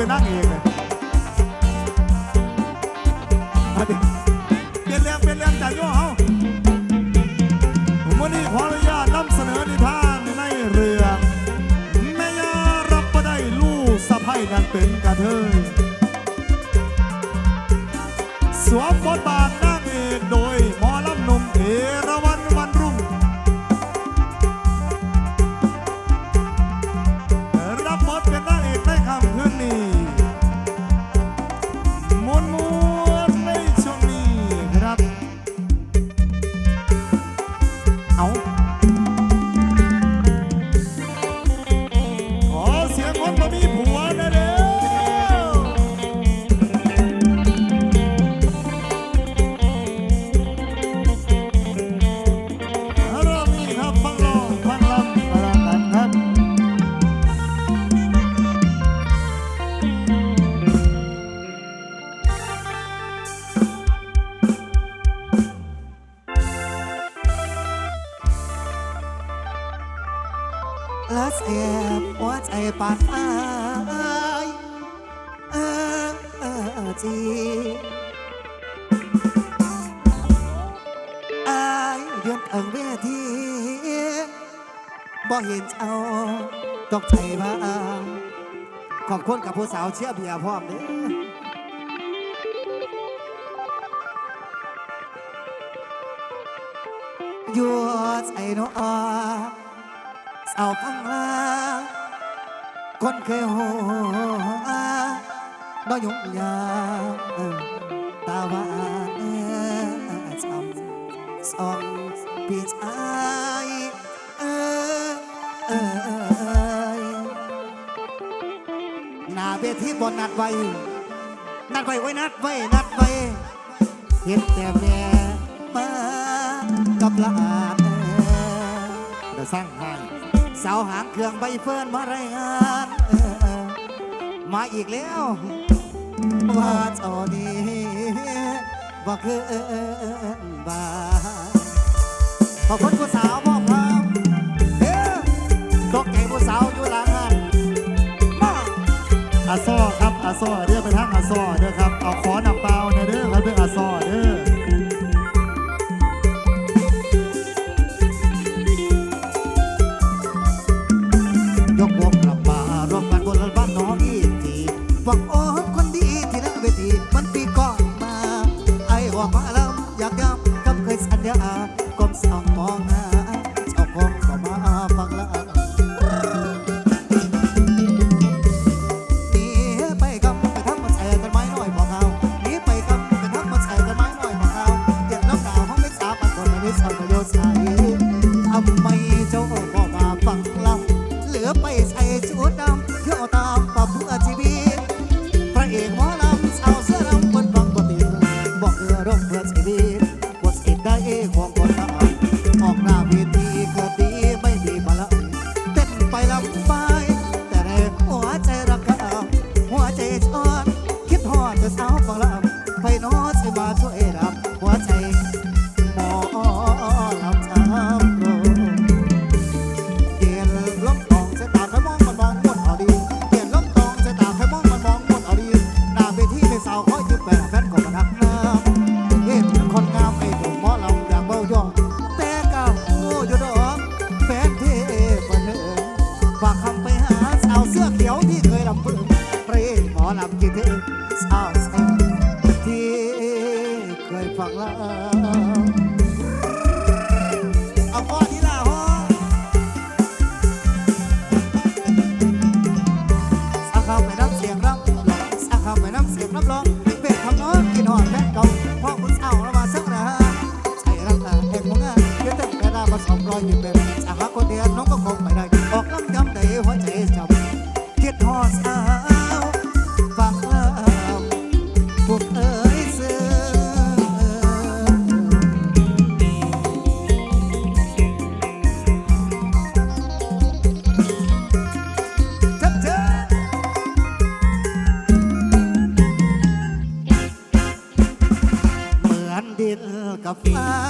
open here. ป่าสายอาจีอายยนเอิงเวทีบ่เห็นเอาตกใจบ้างขอบคุณกับผู้สาวเชื่อเบียพร้อมเด้ออยู่ใจน้องสาวฟังลา คนเคยหัวน้อยงยาตาว่าจำสองพี่ชายนาเบทีบนนัดไว้ นัดไว้ไว้นัดไว้นัดไว้เห็นแต่แม่มากับลอาดเดี๋ยสร้างให้ สาวหางเครื่องใบเฟิร์นมารายงานมาอีกแล้วว่าเจ้านี้บ่คือบ้าขอบคุณผู้สาวมอบครับตกใจผู้สาวอยู่หลังหันมาอาซอครับอาซอเรียกไปทางอาซอเด้อครับเอาขอหนัำเปล่าเด้อครับเด้ออาซอเด้อ ฝั่งลาว กั